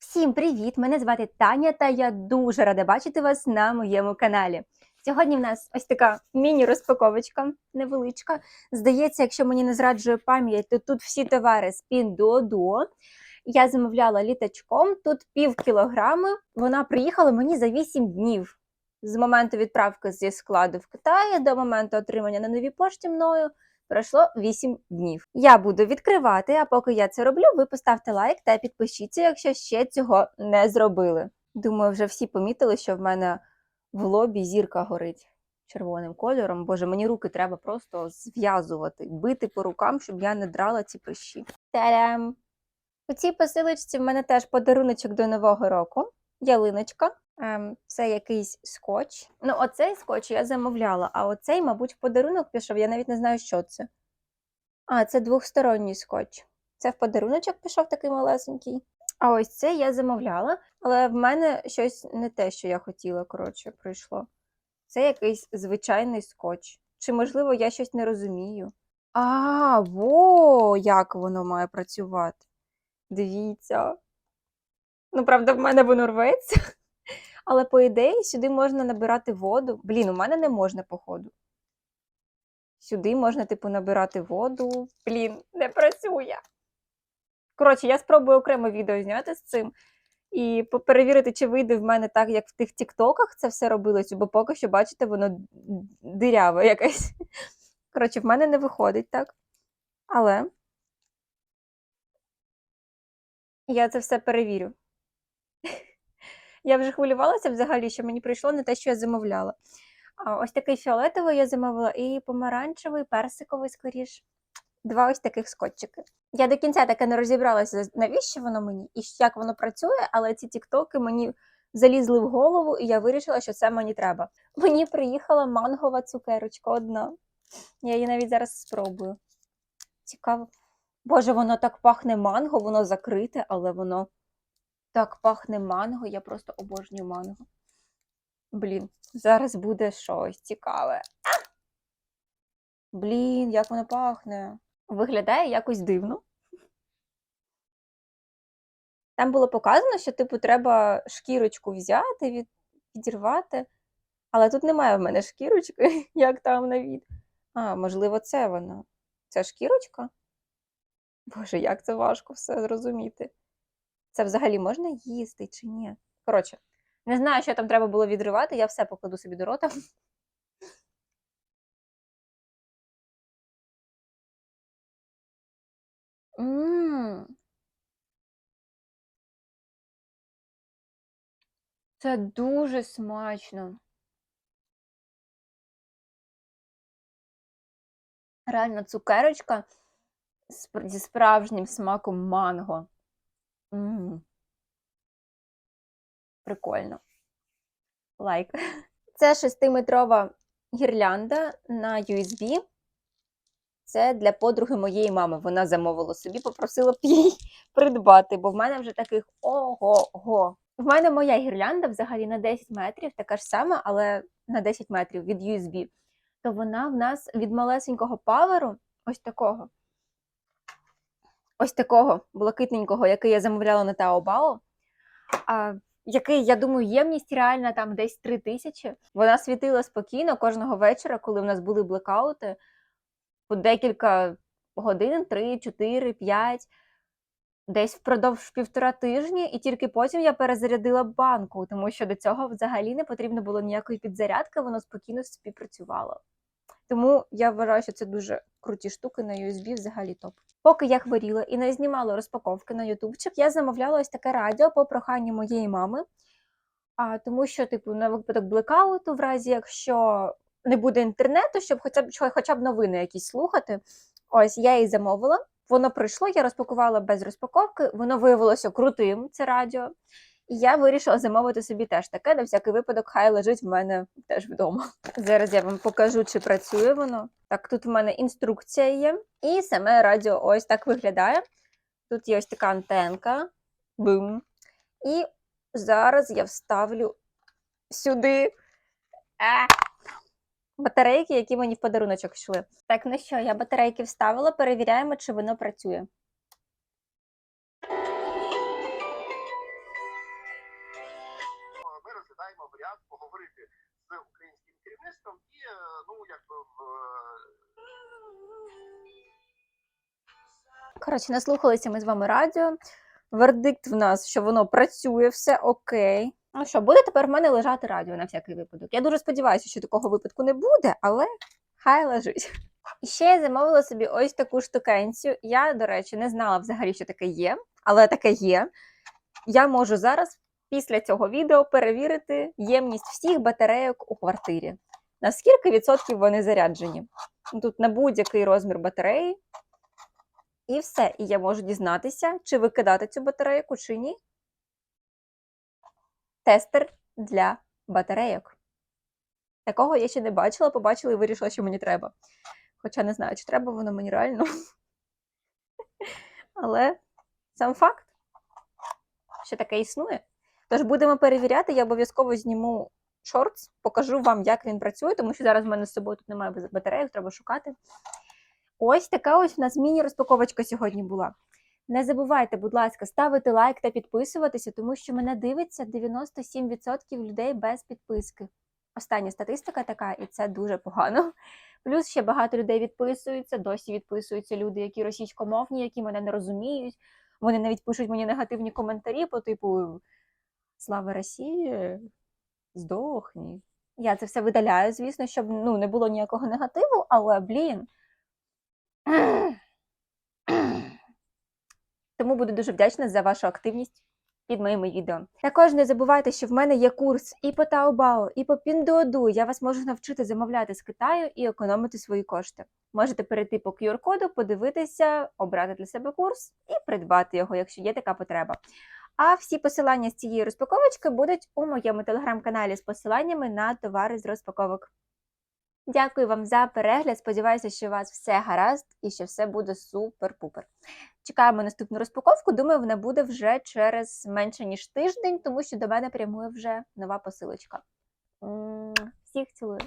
Всім привіт! Мене звати Таня, та я дуже рада бачити вас на моєму каналі. Сьогодні в нас ось така міні-розпаковочка невеличка. Здається, якщо мені не зраджує пам'ять, то тут всі товари з Pinduoduo. Я замовляла літачком, тут пів кілограми. Вона приїхала мені за 8 днів. З моменту відправки зі складу в Китаї до моменту отримання на новій пошті мною пройшло 8 днів. Я буду відкривати, а поки я це роблю, ви поставте лайк та підпишіться, якщо ще цього не зробили. Думаю, вже всі помітили, що в мене в лобі зірка горить червоним кольором. Боже, мені руки треба просто зв'язувати, бити по рукам, щоб я не драла ці прищі. Та-дам! У цій посилочці в мене теж подаруночок до Нового року. Ялиночка. Ем, це якийсь скотч. Ну, оцей скотч я замовляла, а оцей, мабуть, в подарунок пішов. Я навіть не знаю, що це. А, це двохсторонній скотч. Це в подаруночок пішов такий малесенький. А ось це я замовляла, але в мене щось не те, що я хотіла, коротше, прийшло. Це якийсь звичайний скотч. Чи, можливо, я щось не розумію? А, во, як воно має працювати. Дивіться. Ну, правда, в мене воно рветься. Але по ідеї сюди можна набирати воду. Блін, у мене не можна, походу. Сюди можна, типу, набирати воду. Блін, не працює. Коротше, я спробую окремо відео зняти з цим і перевірити, чи вийде в мене так, як в тих тіктоках це все робилось, бо поки що, бачите, воно диряве якесь. Коротше, в мене не виходить так. Але я це все перевірю. Я вже хвилювалася взагалі, що мені прийшло не те, що я замовляла. Ось такий фіолетовий я замовила, і помаранчевий, персиковий, скоріш. Два ось таких скотчики. Я до кінця таки не розібралася, навіщо воно мені і як воно працює, але ці тіктоки мені залізли в голову, і я вирішила, що це мені треба. Мені приїхала мангова цукерочка одна. Я її навіть зараз спробую. Цікаво. Боже, воно так пахне манго, воно закрите, але воно так пахне манго, я просто обожнюю манго. Блін, зараз буде щось цікаве. Блін, як воно пахне. Виглядає якось дивно. Там було показано, що, типу, треба шкірочку взяти, від... відірвати. Але тут немає в мене шкірочки, як там на від. А, можливо, це вона. Це шкірочка? Боже, як це важко все зрозуміти. Це взагалі можна їсти чи ні? Коротше, не знаю, що там треба було відривати, я все покладу собі до рота. М. Це дуже смачно. Реально цукерочка зі справжнім смаком манго. М. Прикольно. Лайк. Це шестиметрова гірлянда на USB. Це для подруги моєї мами. Вона замовила собі, попросила б їй придбати, бо в мене вже таких ого-го. В мене моя гірлянда взагалі на 10 метрів, така ж сама, але на 10 метрів від USB. То вона в нас від малесенького паверу, ось такого, ось такого блакитненького, який я замовляла на Taobao, а, який, я думаю, ємність реальна там десь 3 тисячі. Вона світила спокійно кожного вечора, коли в нас були блекаути, по декілька годин, 3, 4, 5, десь впродовж півтора тижні, і тільки потім я перезарядила банку, тому що до цього взагалі не потрібно було ніякої підзарядки, воно спокійно співпрацювало. Тому я вважаю, що це дуже круті штуки на USB взагалі топ. Поки я хворіла і не знімала розпаковки на ютубчик, я замовляла ось таке радіо по проханню моєї мами. А, тому що, типу, на випадок блекауту, в разі якщо не буде інтернету, щоб хоча б хоча б новини якісь слухати. Ось я її замовила. Воно прийшло, я розпакувала без розпаковки. Воно виявилося крутим, це радіо. І я вирішила замовити собі теж таке, на всякий випадок, хай лежить в мене теж вдома. Зараз я вам покажу, чи працює воно. Так, тут в мене інструкція є, і саме радіо ось так виглядає. Тут є ось така антенка. Бум. І зараз я вставлю сюди. А! батарейки, які мені в подаруночок йшли. Так, ну що, я батарейки вставила, перевіряємо, чи воно працює. Поговорити з українським керівництвом і е, ну якби в Коротше, наслухалися ми з вами радіо. Вердикт в нас, що воно працює, все окей. Ну що, буде тепер в мене лежати радіо на всякий випадок. Я дуже сподіваюся, що такого випадку не буде, але хай лежить. І ще я замовила собі ось таку штукенцію. Я, до речі, не знала взагалі, що таке є, але таке є. Я можу зараз, після цього відео, перевірити ємність всіх батарейок у квартирі. На скільки відсотків вони заряджені? Тут на будь-який розмір батареї. І все. І я можу дізнатися, чи викидати цю батарейку, чи ні. Тестер для батарейок. Такого я ще не бачила, побачила і вирішила, що мені треба. Хоча не знаю, чи треба воно мені реально. Але сам факт, що таке існує. Тож будемо перевіряти, я обов'язково зніму шортс, покажу вам, як він працює, тому що зараз в мене з собою тут немає батарейок, треба шукати. Ось така ось у нас міні-розпаковочка сьогодні була. Не забувайте, будь ласка, ставити лайк та підписуватися, тому що мене дивиться 97% людей без підписки. Остання статистика така, і це дуже погано. Плюс ще багато людей відписуються, досі відписуються люди, які російськомовні, які мене не розуміють. Вони навіть пишуть мені негативні коментарі по типу Слава Росії, здохні. Я це все видаляю, звісно, щоб ну, не було ніякого негативу, але блін. Тому буду дуже вдячна за вашу активність під моїми відео. Також не забувайте, що в мене є курс і по Taobao, і по Pinduoduo. Я вас можу навчити замовляти з Китаю і економити свої кошти. Можете перейти по QR-коду, подивитися, обрати для себе курс і придбати його, якщо є така потреба. А всі посилання з цієї розпаковочки будуть у моєму телеграм-каналі з посиланнями на товари з розпаковок. Дякую вам за перегляд. Сподіваюся, що у вас все гаразд і що все буде супер-пупер. Чекаємо наступну розпаковку. Думаю, вона буде вже через менше ніж тиждень, тому що до мене прямує вже нова посилочка. Всіх цілую.